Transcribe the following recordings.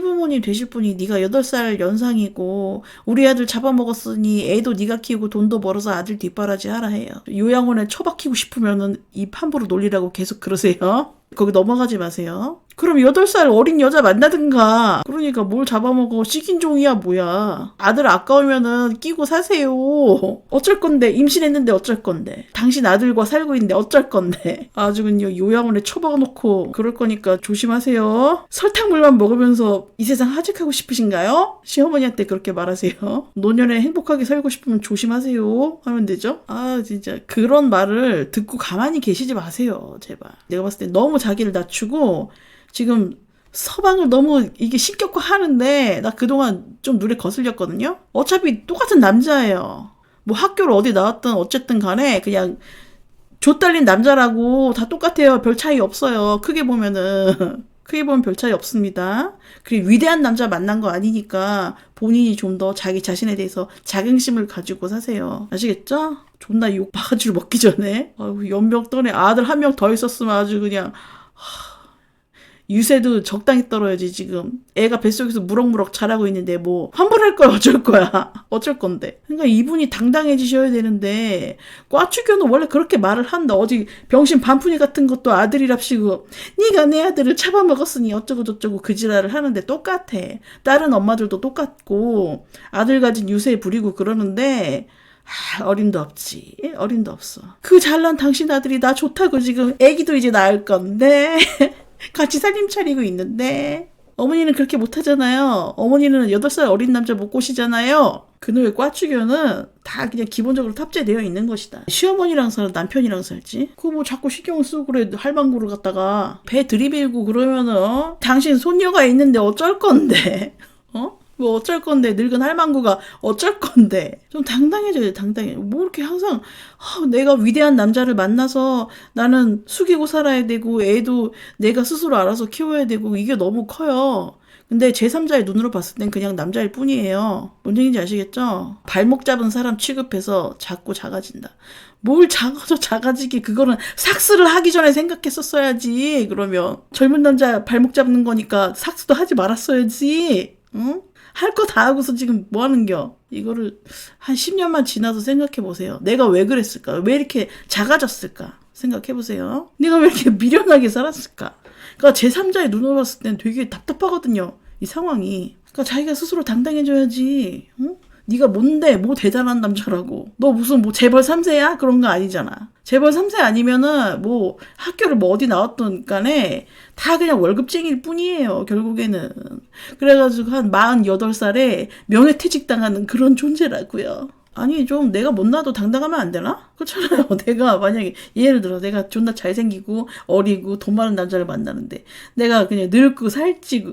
시부모님 되실 분이 네가 8살 연상이고 우리 아들 잡아먹었으니 애도 네가 키우고 돈도 벌어서 아들 뒷바라지 하라 해요. 요양원에 처박히고 싶으면은 입 함부로 놀리라고 계속 그러세요. 거기 넘어가지 마세요. 그럼 8살 어린 여자 만나든가. 그러니까 뭘 잡아먹어. 식인종이야, 뭐야. 아들 아까우면은 끼고 사세요. 어쩔 건데. 임신했는데 어쩔 건데. 당신 아들과 살고 있는데 어쩔 건데. 아주 그냥 요양원에 처박아놓고 그럴 거니까 조심하세요. 설탕물만 먹으면서 이 세상 하직하고 싶으신가요? 시어머니한테 그렇게 말하세요. 노년에 행복하게 살고 싶으면 조심하세요. 하면 되죠? 아, 진짜. 그런 말을 듣고 가만히 계시지 마세요. 제발. 내가 봤을 때 너무 자기를 낮추고 지금 서방을 너무 이게 신격화 하는데 나 그동안 좀 눈에 거슬렸거든요. 어차피 똑같은 남자예요. 뭐 학교를 어디 나왔든 어쨌든 간에 그냥 좆달린 남자라고 다 똑같아요. 별 차이 없어요. 크게 보면은 크게 보면 별 차이 없습니다. 그리고 위대한 남자 만난 거 아니니까 본인이 좀 더 자기 자신에 대해서 자긍심을 가지고 사세요. 아시겠죠? 존나 욕 바가지를 먹기 전에 아유, 연병돈에 아들 한 명 더 있었으면 아주 그냥 유세도 적당히 떨어야지 지금 애가 뱃속에서 무럭무럭 자라고 있는데 뭐 환불할 거야 어쩔 거야 어쩔 건데 그러니까 이분이 당당해지셔야 되는데 꽈추교는 원래 그렇게 말을 한다 어디 병신 반푼이 같은 것도 아들이랍시고 네가 내 아들을 잡아먹었으니 어쩌고 저쩌고 그 지랄을 하는데 똑같아 다른 엄마들도 똑같고 아들 가진 유세 부리고 그러는데 아, 어림도 없지. 어림도 없어. 그 잘난 당신 아들이 나 좋다고 지금 애기도 이제 낳을 건데. 같이 살림 차리고 있는데. 어머니는 그렇게 못하잖아요. 어머니는 8살 어린 남자 못 꼬시잖아요. 그놈의 꽈추교는 다 그냥 기본적으로 탑재되어 있는 것이다. 시어머니랑 살아 남편이랑 살지? 그거 뭐 자꾸 신경 쓰고 그래 할망구를 갖다가 배 들이밀고 그러면은 어? 당신 손녀가 있는데 어쩔 건데 어? 뭐 어쩔 건데 늙은 할망구가 어쩔 건데 좀 당당해져야 돼 당당해 뭐 이렇게 항상 아, 내가 위대한 남자를 만나서 나는 숙이고 살아야 되고 애도 내가 스스로 알아서 키워야 되고 이게 너무 커요 근데 제3자의 눈으로 봤을 땐 그냥 남자일 뿐이에요. 뭔 얘기인지 아시겠죠? 발목 잡은 사람 취급해서 자꾸 작아진다. 뭘 작아져 작아지게 그거는 삭스를 하기 전에 생각했었어야지. 그러면 젊은 남자 발목 잡는 거니까 삭스도 하지 말았어야지. 응? 할 거 다 하고서 지금 뭐 하는겨? 이거를 한 10년만 지나서 생각해 보세요. 내가 왜 그랬을까? 왜 이렇게 작아졌을까? 생각해 보세요. 내가 왜 이렇게 미련하게 살았을까? 그러니까 제3자의 눈으로 봤을 땐 되게 답답하거든요. 이 상황이. 그러니까 자기가 스스로 당당해져야지. 응? 네가 뭔데? 뭐 대단한 남자라고. 너 무슨 뭐 재벌 3세야? 그런 거 아니잖아. 재벌 3세 아니면은 뭐 학교를 뭐 어디 나왔던 간에 다 그냥 월급쟁이일 뿐이에요 결국에는. 그래가지고 한 48살에 명예퇴직 당하는 그런 존재라고요 아니 좀 내가 못나도 당당하면 안 되나? 그렇잖아요. 내가 만약에 예를 들어 내가 존나 잘생기고 어리고 돈 많은 남자를 만나는데 내가 그냥 늙고 살찌고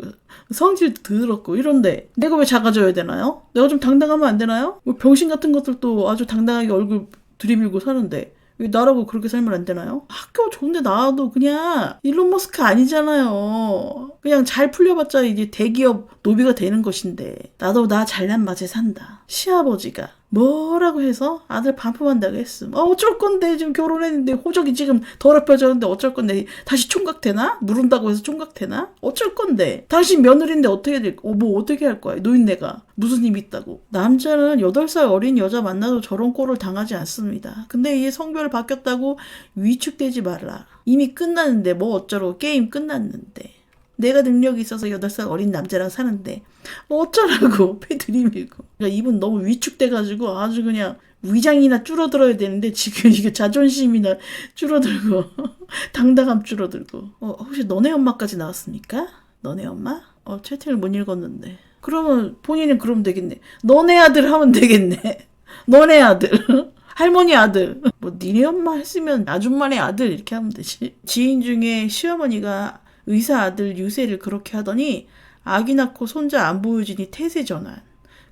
성질도 더럽고 이런데 내가 왜 작아져야 되나요? 내가 좀 당당하면 안 되나요? 뭐 병신 같은 것들도 아주 당당하게 얼굴 들이밀고 사는데 왜 나라고 그렇게 살면 안 되나요? 학교 좋은데 나와도 그냥 일론 머스크 아니잖아요. 그냥 잘 풀려봤자 이제 대기업 노비가 되는 것인데 나도 나 잘난 맛에 산다. 시아버지가 뭐라고 해서 아들 반품한다고 했음. 어, 어쩔 건데 지금 결혼했는데 호적이 지금 더럽혀졌는데 어쩔 건데 다시 총각 되나? 물은다고 해서 총각 되나? 어쩔 건데 당신 며느리인데 어떻게 될 어, 뭐 어떻게 할 거야 노인네가 무슨 힘이 있다고 남자는 8살 어린 여자 만나도 저런 꼴을 당하지 않습니다. 근데 이게 성별을 바뀌었다고 위축되지 말라. 이미 끝났는데 뭐 어쩌라고 게임 끝났는데 내가 능력이 있어서 8살 어린 남자랑 사는데 뭐 어쩌라고 배 들이밀고 그러니까 이분 너무 위축돼가지고 아주 그냥 위장이나 줄어들어야 되는데 지금 이게 자존심이나 줄어들고 당당함 줄어들고. 어, 혹시 너네 엄마까지 나왔습니까? 너네 엄마? 어 채팅을 못 읽었는데. 그러면 본인은 그러면 되겠네. 너네 아들 하면 되겠네. 너네 아들. 할머니 아들. 뭐 니네 엄마 했으면 아줌마네 아들 이렇게 하면 되지. 지인 중에 시어머니가 의사 아들 유세를 그렇게 하더니 아기 낳고 손자 안 보여주니 태세 전환.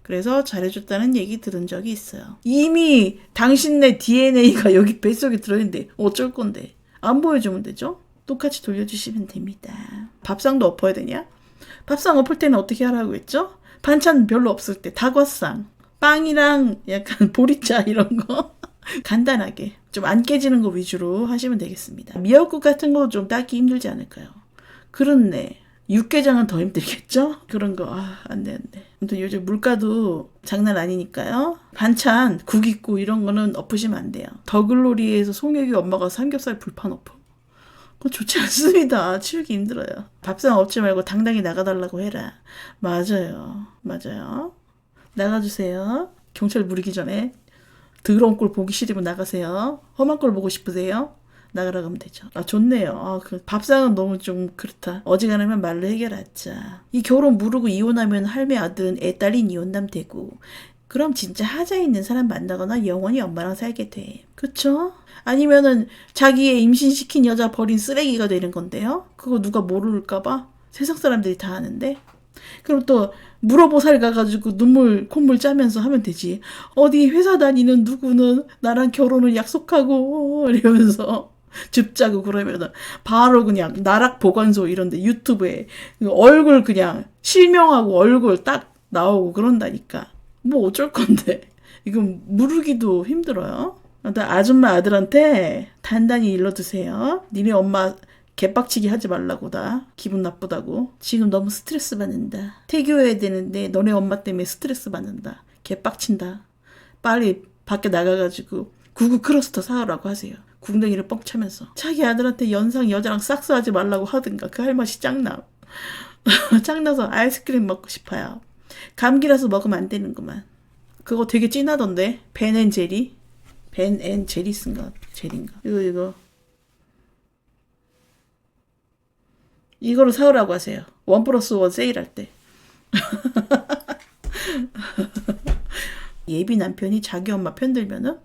그래서 잘해줬다는 얘기 들은 적이 있어요. 이미 당신네 DNA가 여기 뱃속에 들어있는데 어쩔 건데. 안 보여주면 되죠? 똑같이 돌려주시면 됩니다. 밥상도 엎어야 되냐? 밥상 엎을 때는 어떻게 하라고 했죠? 반찬 별로 없을 때 다과상, 빵이랑 약간 보리차 이런 거 간단하게 좀 안 깨지는 거 위주로 하시면 되겠습니다. 미역국 같은 거 좀 따기 힘들지 않을까요? 그렇네. 육개장은 더 힘들겠죠? 그런 거, 아, 안 돼, 안 돼. 아무튼 요즘 물가도 장난 아니니까요. 반찬, 국 있고 이런 거는 엎으시면 안 돼요. 더글로리에서 송혁이 엄마가 삼겹살 불판 엎어. 그거 좋지 않습니다. 치우기 힘들어요. 밥상 엎지 말고 당당히 나가달라고 해라. 맞아요. 맞아요. 나가주세요. 경찰 부르기 전에. 더러운 꼴 보기 싫으면 나가세요. 험한 꼴 보고 싶으세요? 나가라 하면 되죠. 아, 좋네요. 아, 그 밥상은 너무 좀 그렇다. 어지간하면 말로 해결하자. 이 결혼 무르고 이혼하면 할매 아들은 애 딸린 이혼남 되고. 그럼 진짜 하자 있는 사람 만나거나 영원히 엄마랑 살게 돼. 그쵸? 아니면은 자기의 임신시킨 여자 버린 쓰레기가 되는 건데요? 그거 누가 모를까봐? 세상 사람들이 다 아는데? 그럼 또 물어보살 가가지고 눈물 콧물 짜면서 하면 되지. 어디 회사 다니는 누구는 나랑 결혼을 약속하고 이러면서 줍자고 그러면은 바로 그냥 나락 보관소 이런데 유튜브에 그 얼굴 그냥 실명하고 얼굴 딱 나오고 그런다니까. 뭐 어쩔 건데. 이건 무르기도 힘들어요. 아줌마 아들한테 단단히 일러두세요. 니네 엄마 개빡치게 하지 말라고다. 기분 나쁘다고. 지금 너무 스트레스 받는다. 태교해야 되는데 너네 엄마 때문에 스트레스 받는다. 개빡친다. 빨리 밖에 나가가지고 구구 크러스터 사오라고 하세요. 궁뎅이를 뻥 차면서. 자기 아들한테 연상 여자랑 싹스하지 말라고 하든가. 그 할 맛이 짱나. 짱나서 아이스크림 먹고 싶어요. 감기라서 먹으면 안 되는구만. 그거 되게 진하던데. 벤앤 제리. 벤앤 제리스인가? 제리인가? 이거 이거. 이거로 사오라고 하세요. 원 플러스 원 세일할 때. 예비 남편이 자기 엄마 편들면은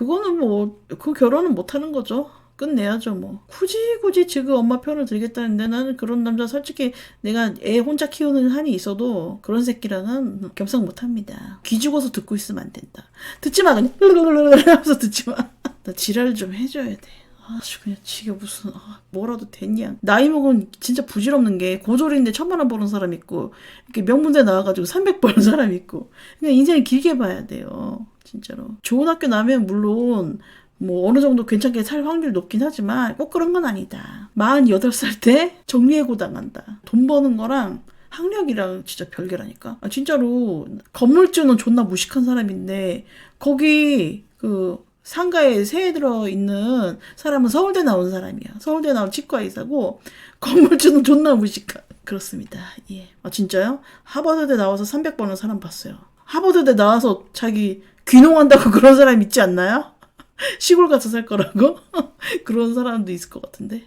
그거는 뭐 그 결혼은 못 하는 거죠. 끝내야죠 뭐. 굳이 굳이 지금 엄마 편을 들겠다는데 나는 그런 남자 솔직히 내가 애 혼자 키우는 한이 있어도 그런 새끼랑은 겸상 못 합니다. 귀 죽어서 듣고 있으면 안 된다. 듣지 마 그냥 하면서 듣지 마. 나 지랄 좀 해줘야 돼. 아주 그냥 지게 무슨 아, 뭐라도 됐냐 나이 먹은 진짜 부질없는 게 고졸인데 천만 원 버는 사람 있고 이렇게 명문대 나와가지고 300 버는 사람 있고 그냥 인생을 길게 봐야 돼요 진짜로 좋은 학교 나면 물론 뭐 어느 정도 괜찮게 살 확률 높긴 하지만 꼭 그런 건 아니다 48살 때 정리해고 당한다 돈 버는 거랑 학력이랑 진짜 별개라니까. 아, 진짜로 건물주는 존나 무식한 사람인데 거기 그 상가에 새에 들어 있는 사람은 서울대 나온 사람이야. 서울대 나온 치과 의사고 건물주는 존나 무식한. 그렇습니다. 예. 아 진짜요? 하버드대 나와서 300 버는 사람 봤어요. 하버드대 나와서 자기 귀농한다고 그런 사람 있지 않나요? 시골 가서 살 거라고? 그런 사람도 있을 것 같은데.